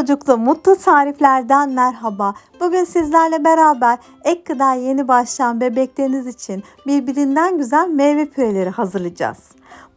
çocuklu mutlu tariflerden merhaba. Bugün sizlerle beraber ek gıda yeni başlayan bebekleriniz için birbirinden güzel meyve püreleri hazırlayacağız.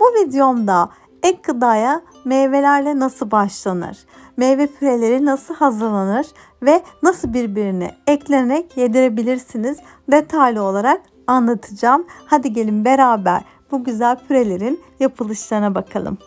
Bu videomda ek gıdaya meyvelerle nasıl başlanır? Meyve püreleri nasıl hazırlanır ve nasıl birbirine eklenerek yedirebilirsiniz detaylı olarak anlatacağım. Hadi gelin beraber bu güzel pürelerin yapılışlarına bakalım.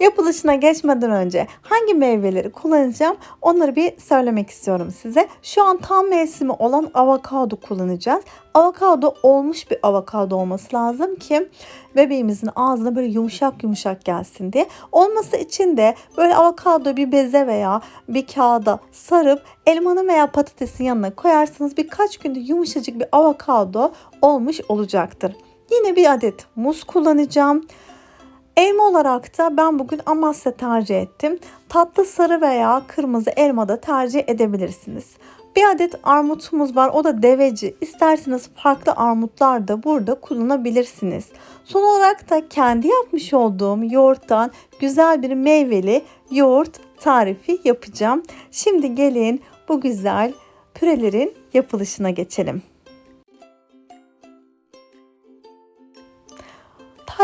Yapılışına geçmeden önce hangi meyveleri kullanacağım onları bir söylemek istiyorum size. Şu an tam mevsimi olan avokado kullanacağız. Avokado olmuş bir avokado olması lazım ki bebeğimizin ağzına böyle yumuşak yumuşak gelsin diye. Olması için de böyle avokado bir beze veya bir kağıda sarıp elmanın veya patatesin yanına koyarsınız. Birkaç günde yumuşacık bir avokado olmuş olacaktır. Yine bir adet muz kullanacağım. Elma olarak da ben bugün Amasya tercih ettim. Tatlı sarı veya kırmızı elma da tercih edebilirsiniz. Bir adet armutumuz var o da deveci. İsterseniz farklı armutlar da burada kullanabilirsiniz. Son olarak da kendi yapmış olduğum yoğurttan güzel bir meyveli yoğurt tarifi yapacağım. Şimdi gelin bu güzel pürelerin yapılışına geçelim.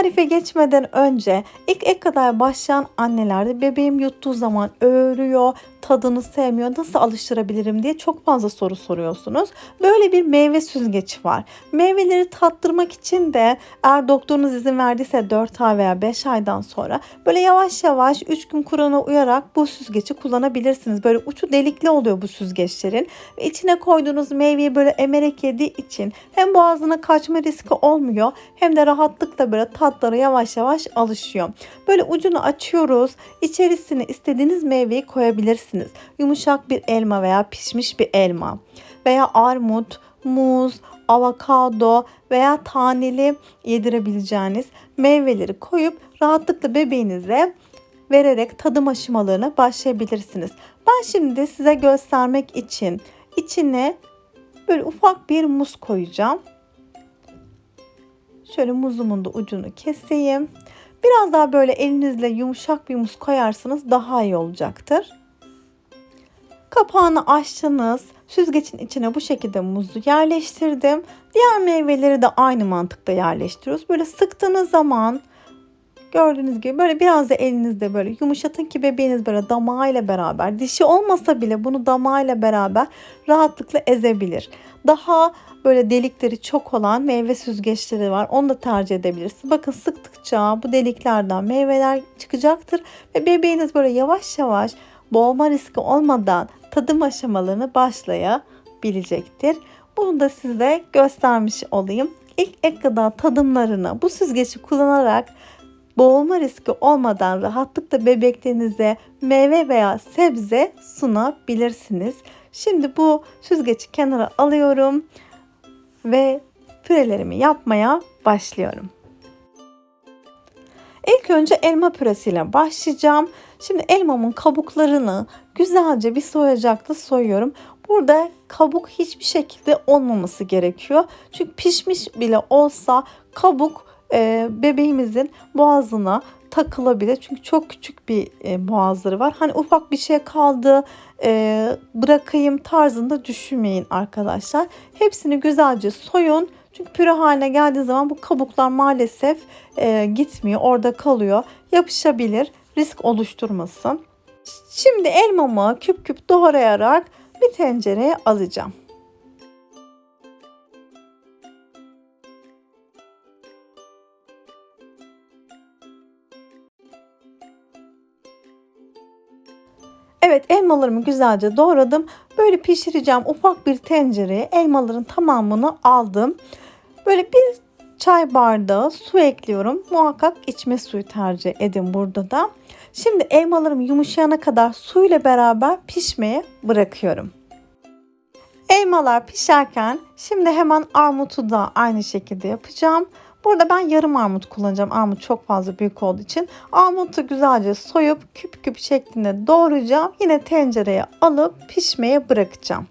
Tarife geçmeden önce ilk ek kadar başlayan annelerde bebeğim yuttuğu zaman öğürüyor, tadını sevmiyor, nasıl alıştırabilirim diye çok fazla soru soruyorsunuz. Böyle bir meyve süzgeci var. Meyveleri tattırmak için de eğer doktorunuz izin verdiyse 4 ay veya 5 aydan sonra böyle yavaş yavaş 3 gün kurana uyarak bu süzgeci kullanabilirsiniz. Böyle uçu delikli oluyor bu süzgeçlerin. Ve içine koyduğunuz meyveyi böyle emerek yediği için hem boğazına kaçma riski olmuyor hem de rahatlıkla böyle tatlara yavaş yavaş alışıyor. Böyle ucunu açıyoruz. İçerisine istediğiniz meyveyi koyabilirsiniz. Yumuşak bir elma veya pişmiş bir elma veya armut, muz, avokado veya taneli yedirebileceğiniz meyveleri koyup rahatlıkla bebeğinize vererek tadım aşamalarına başlayabilirsiniz. Ben şimdi size göstermek için içine böyle ufak bir muz koyacağım. Şöyle muzumun da ucunu keseyim. Biraz daha böyle elinizle yumuşak bir muz koyarsanız daha iyi olacaktır. Kapağını açtınız. Süzgecin içine bu şekilde muzu yerleştirdim. Diğer meyveleri de aynı mantıkta yerleştiriyoruz. Böyle sıktığınız zaman gördüğünüz gibi böyle biraz da elinizde böyle yumuşatın ki bebeğiniz böyle damağıyla beraber dişi olmasa bile bunu damağıyla beraber rahatlıkla ezebilir. Daha böyle delikleri çok olan meyve süzgeçleri var. Onu da tercih edebilirsiniz. Bakın sıktıkça bu deliklerden meyveler çıkacaktır ve bebeğiniz böyle yavaş yavaş boğma riski olmadan tadım aşamalarını başlayabilecektir. Bunu da size göstermiş olayım. İlk ek gıda tadımlarını bu süzgeci kullanarak boğulma riski olmadan rahatlıkla bebeklerinize meyve veya sebze sunabilirsiniz. Şimdi bu süzgeci kenara alıyorum ve pürelerimi yapmaya başlıyorum. İlk önce elma püresiyle başlayacağım. Şimdi elmamın kabuklarını güzelce bir soyacakla soyuyorum. Burada kabuk hiçbir şekilde olmaması gerekiyor. Çünkü pişmiş bile olsa kabuk e, bebeğimizin boğazına takılabilir. Çünkü çok küçük bir e, boğazları var. Hani ufak bir şey kaldı e, bırakayım tarzında düşünmeyin arkadaşlar. Hepsini güzelce soyun. Çünkü püre haline geldiği zaman bu kabuklar maalesef e, gitmiyor. Orada kalıyor. Yapışabilir. Risk oluşturmasın. Şimdi elmamı küp küp doğrayarak bir tencereye alacağım. Evet elmalarımı güzelce doğradım. Böyle pişireceğim ufak bir tencereye elmaların tamamını aldım. Böyle bir çay bardağı su ekliyorum. Muhakkak içme suyu tercih edin burada da. Şimdi elmalarım yumuşayana kadar suyla beraber pişmeye bırakıyorum. Elmalar pişerken şimdi hemen armutu da aynı şekilde yapacağım. Burada ben yarım armut kullanacağım. Armut çok fazla büyük olduğu için. Armutu güzelce soyup küp küp şeklinde doğrayacağım. Yine tencereye alıp pişmeye bırakacağım.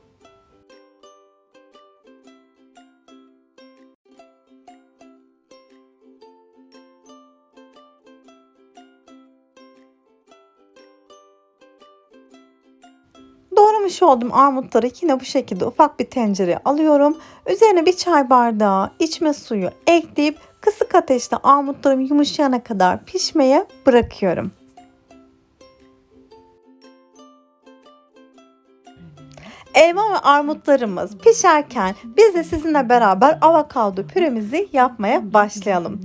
Doğramış olduğum armutları yine bu şekilde ufak bir tencereye alıyorum. Üzerine bir çay bardağı içme suyu ekleyip kısık ateşte armutlarım yumuşayana kadar pişmeye bırakıyorum. Elma ve armutlarımız pişerken biz de sizinle beraber avokado püremizi yapmaya başlayalım.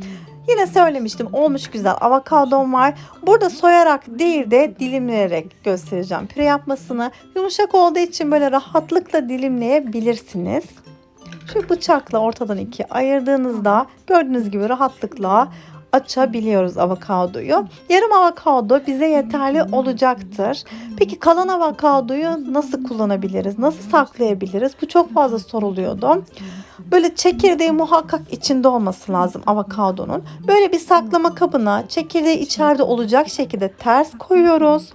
Yine söylemiştim olmuş güzel avokadom var. Burada soyarak değil de dilimleyerek göstereceğim püre yapmasını. Yumuşak olduğu için böyle rahatlıkla dilimleyebilirsiniz. Şu bıçakla ortadan ikiye ayırdığınızda gördüğünüz gibi rahatlıkla açabiliyoruz avokadoyu. Yarım avokado bize yeterli olacaktır. Peki kalan avokadoyu nasıl kullanabiliriz? Nasıl saklayabiliriz? Bu çok fazla soruluyordu. Böyle çekirdeği muhakkak içinde olması lazım avokadonun. Böyle bir saklama kabına çekirdeği içeride olacak şekilde ters koyuyoruz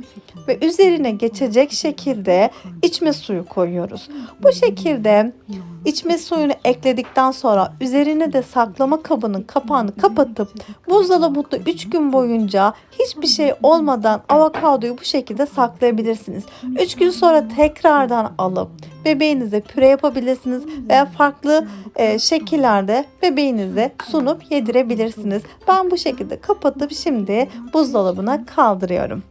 ve üzerine geçecek şekilde içme suyu koyuyoruz. Bu şekilde içme suyunu ekledikten sonra üzerine de saklama kabının kapağını kapatıp buzdolabında 3 gün boyunca hiçbir şey olmadan avokadoyu bu şekilde saklayabilirsiniz. 3 gün sonra tekrardan alıp bebeğinize püre yapabilirsiniz veya farklı e, şekillerde bebeğinize sunup yedirebilirsiniz. Ben bu şekilde kapatıp şimdi buzdolabına kaldırıyorum.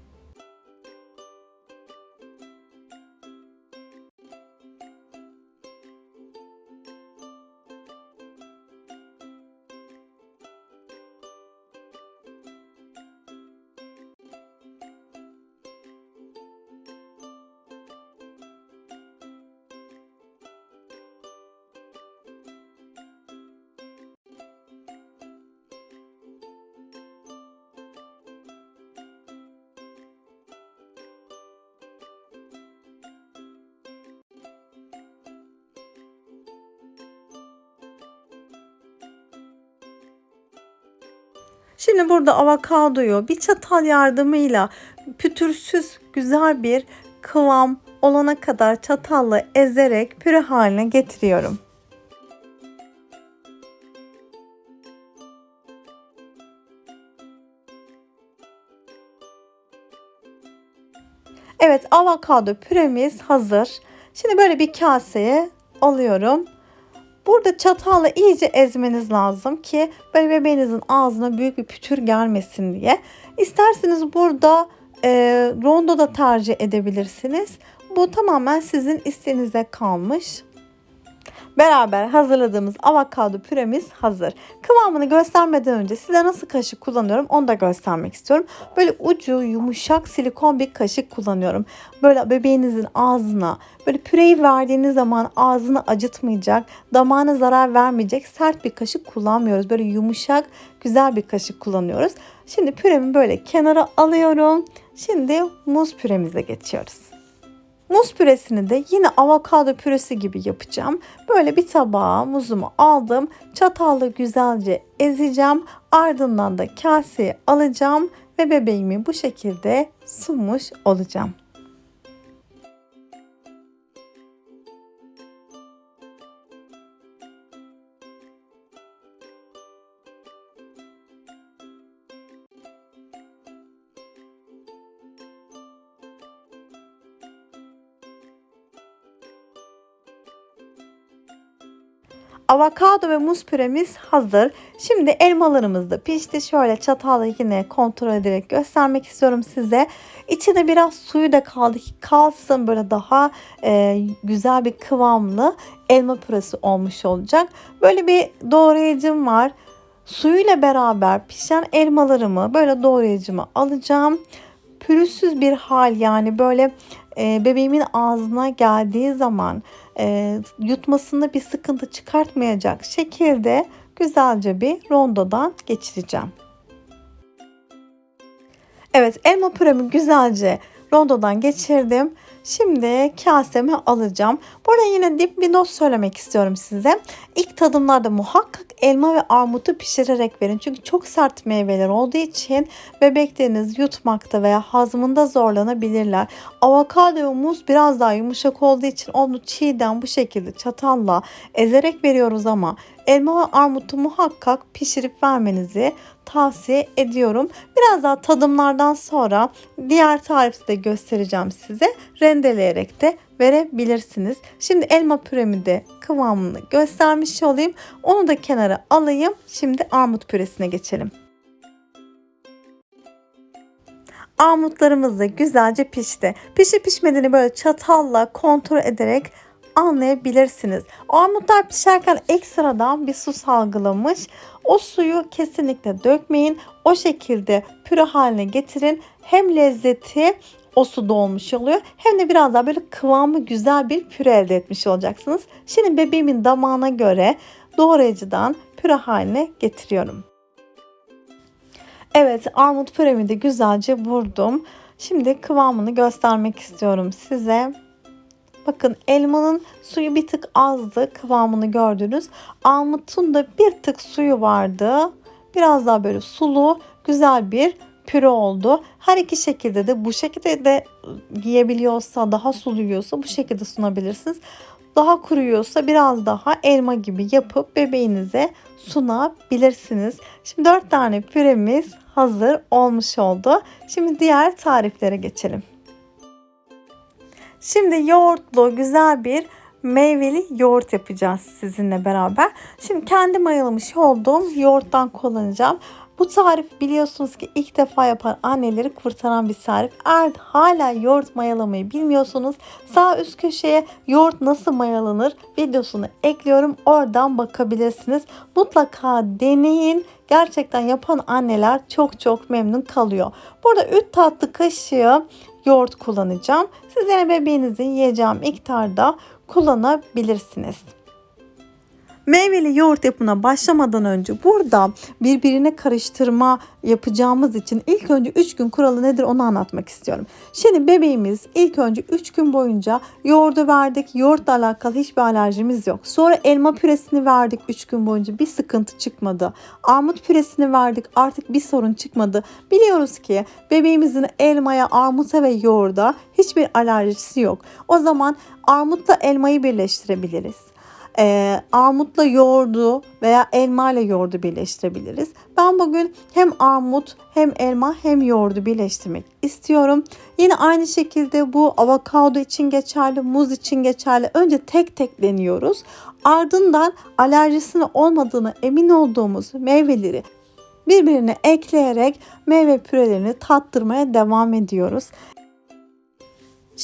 Şimdi burada avokadoyu bir çatal yardımıyla pütürsüz güzel bir kıvam olana kadar çatalla ezerek püre haline getiriyorum. Evet avokado püremiz hazır. Şimdi böyle bir kaseye alıyorum. Burada çatalla iyice ezmeniz lazım ki böyle bebeğinizin ağzına büyük bir pütür gelmesin diye. İsterseniz burada e, rondo da tercih edebilirsiniz. Bu tamamen sizin isteğinize kalmış. Beraber hazırladığımız avokado püremiz hazır. Kıvamını göstermeden önce size nasıl kaşık kullanıyorum onu da göstermek istiyorum. Böyle ucu yumuşak silikon bir kaşık kullanıyorum. Böyle bebeğinizin ağzına böyle püreyi verdiğiniz zaman ağzını acıtmayacak, damağına zarar vermeyecek sert bir kaşık kullanmıyoruz. Böyle yumuşak güzel bir kaşık kullanıyoruz. Şimdi püremi böyle kenara alıyorum. Şimdi muz püremize geçiyoruz. Muz püresini de yine avokado püresi gibi yapacağım. Böyle bir tabağa muzumu aldım. Çatalla güzelce ezeceğim. Ardından da kaseye alacağım ve bebeğimi bu şekilde sunmuş olacağım. Avokado ve muz püremiz hazır. Şimdi elmalarımız da pişti. Şöyle çatalla yine kontrol ederek göstermek istiyorum size. İçinde biraz suyu da kaldı ki kalsın böyle daha e, güzel bir kıvamlı elma püresi olmuş olacak. Böyle bir doğrayıcım var. Suyuyla beraber pişen elmalarımı böyle doğrayıcıma alacağım. Pürüzsüz bir hal yani böyle e, bebeğimin ağzına geldiği zaman e, yutmasında bir sıkıntı çıkartmayacak şekilde güzelce bir rondodan geçireceğim. Evet elma püremi güzelce rondodan geçirdim. Şimdi kaseme alacağım. Burada yine dip bir not söylemek istiyorum size. İlk tadımlarda muhakkak elma ve armutu pişirerek verin. Çünkü çok sert meyveler olduğu için bebekleriniz yutmakta veya hazmında zorlanabilirler. Avokado ve muz biraz daha yumuşak olduğu için onu çiğden bu şekilde çatalla ezerek veriyoruz ama elma ve armutu muhakkak pişirip vermenizi tavsiye ediyorum. Biraz daha tadımlardan sonra diğer tarifi de göstereceğim size. Rendeleyerek de verebilirsiniz. Şimdi elma püremi de kıvamını göstermiş olayım. Onu da kenara alayım. Şimdi armut püresine geçelim. Armutlarımız da güzelce pişti. Pişi pişmediğini böyle çatalla kontrol ederek anlayabilirsiniz. O armutlar pişerken ekstradan bir su salgılamış. O suyu kesinlikle dökmeyin. O şekilde püre haline getirin. Hem lezzeti o suda olmuş oluyor. Hem de biraz daha böyle kıvamı güzel bir püre elde etmiş olacaksınız. Şimdi bebeğimin damağına göre doğrayıcıdan püre haline getiriyorum. Evet armut püremi de güzelce vurdum. Şimdi kıvamını göstermek istiyorum size. Bakın elmanın suyu bir tık azdı. Kıvamını gördünüz. Armutun da bir tık suyu vardı. Biraz daha böyle sulu, güzel bir püre oldu. Her iki şekilde de bu şekilde de yiyebiliyorsa, daha sulu yiyorsa bu şekilde sunabilirsiniz. Daha kuruyorsa biraz daha elma gibi yapıp bebeğinize sunabilirsiniz. Şimdi 4 tane püremiz hazır olmuş oldu. Şimdi diğer tariflere geçelim. Şimdi yoğurtlu güzel bir meyveli yoğurt yapacağız sizinle beraber. Şimdi kendi mayalamış olduğum yoğurttan kullanacağım. Bu tarif biliyorsunuz ki ilk defa yapan anneleri kurtaran bir tarif. Eğer hala yoğurt mayalamayı bilmiyorsunuz sağ üst köşeye yoğurt nasıl mayalanır videosunu ekliyorum. Oradan bakabilirsiniz. Mutlaka deneyin. Gerçekten yapan anneler çok çok memnun kalıyor. Burada 3 tatlı kaşığı yoğurt kullanacağım. Siz yine bebeğinizin yiyeceği miktarda kullanabilirsiniz. Meyveli yoğurt yapımına başlamadan önce burada birbirine karıştırma yapacağımız için ilk önce 3 gün kuralı nedir onu anlatmak istiyorum. Şimdi bebeğimiz ilk önce 3 gün boyunca yoğurdu verdik. Yoğurtla alakalı hiçbir alerjimiz yok. Sonra elma püresini verdik 3 gün boyunca bir sıkıntı çıkmadı. Armut püresini verdik artık bir sorun çıkmadı. Biliyoruz ki bebeğimizin elmaya, armuta ve yoğurda hiçbir alerjisi yok. O zaman armutla elmayı birleştirebiliriz e, armutla yoğurdu veya elma ile yoğurdu birleştirebiliriz. Ben bugün hem armut hem elma hem yoğurdu birleştirmek istiyorum. Yine aynı şekilde bu avokado için geçerli, muz için geçerli. Önce tek tek deniyoruz. Ardından alerjisinin olmadığını emin olduğumuz meyveleri birbirine ekleyerek meyve pürelerini tattırmaya devam ediyoruz.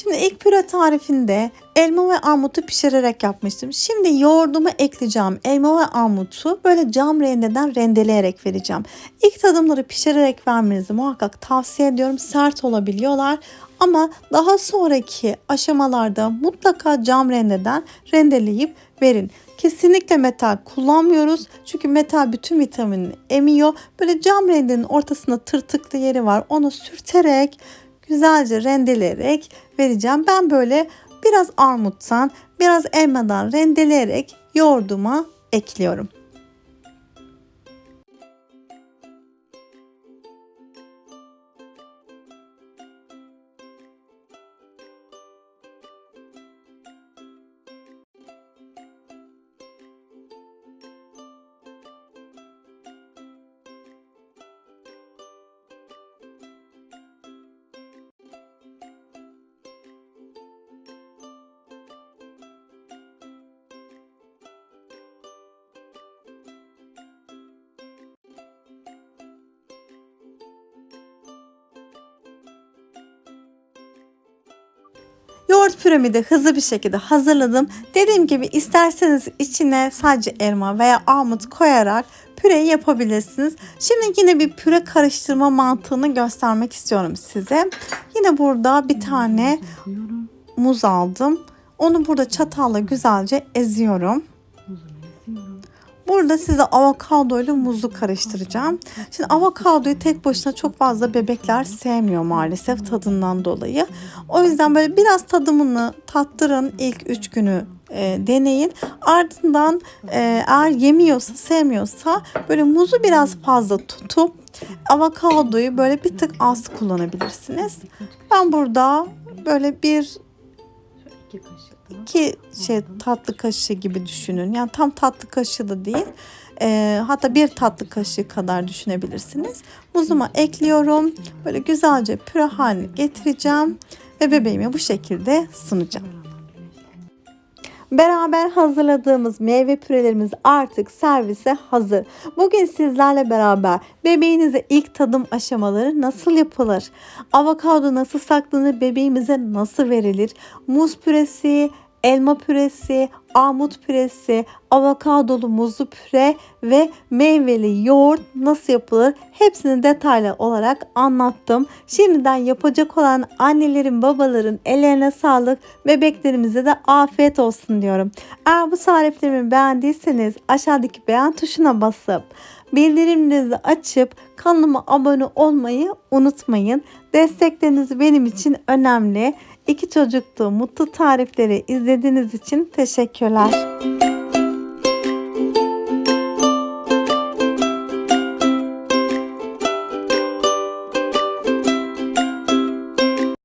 Şimdi ilk püre tarifinde elma ve armutu pişirerek yapmıştım. Şimdi yoğurdumu ekleyeceğim. Elma ve armutu böyle cam rendeden rendeleyerek vereceğim. İlk tadımları pişirerek vermenizi muhakkak tavsiye ediyorum. Sert olabiliyorlar ama daha sonraki aşamalarda mutlaka cam rendeden rendeleyip verin. Kesinlikle metal kullanmıyoruz. Çünkü metal bütün vitaminini emiyor. Böyle cam rendenin ortasında tırtıklı yeri var. Onu sürterek güzelce rendeleyerek vereceğim. Ben böyle biraz armuttan, biraz elmadan rendeleyerek yoğurduma ekliyorum. Yoğurt püremi de hızlı bir şekilde hazırladım. Dediğim gibi isterseniz içine sadece elma veya armut koyarak püreyi yapabilirsiniz. Şimdi yine bir püre karıştırma mantığını göstermek istiyorum size. Yine burada bir tane muz aldım. Onu burada çatalla güzelce eziyorum. Burada size avokado ile muzu karıştıracağım. Şimdi avokadoyu tek başına çok fazla bebekler sevmiyor maalesef tadından dolayı. O yüzden böyle biraz tadımını tattırın ilk 3 günü e, deneyin. Ardından e, eğer yemiyorsa, sevmiyorsa böyle muzu biraz fazla tutup avokadoyu böyle bir tık az kullanabilirsiniz. Ben burada böyle bir iki şey tatlı kaşığı gibi düşünün. Yani tam tatlı kaşığı da değil. Ee, hatta bir tatlı kaşığı kadar düşünebilirsiniz. Muzuma ekliyorum. Böyle güzelce püre haline getireceğim ve bebeğime bu şekilde sunacağım. Beraber hazırladığımız meyve pürelerimiz artık servise hazır. Bugün sizlerle beraber bebeğinize ilk tadım aşamaları nasıl yapılır? Avokado nasıl saklanır? Bebeğimize nasıl verilir? Muz püresi, elma püresi, armut püresi, avokadolu muzlu püre ve meyveli yoğurt nasıl yapılır hepsini detaylı olarak anlattım. Şimdiden yapacak olan annelerin babaların ellerine sağlık bebeklerimize de afiyet olsun diyorum. Eğer bu tariflerimi beğendiyseniz aşağıdaki beğen tuşuna basıp bildirimlerinizi açıp kanalıma abone olmayı unutmayın. Destekleriniz benim için önemli. İki çocuklu mutlu tarifleri izlediğiniz için teşekkürler.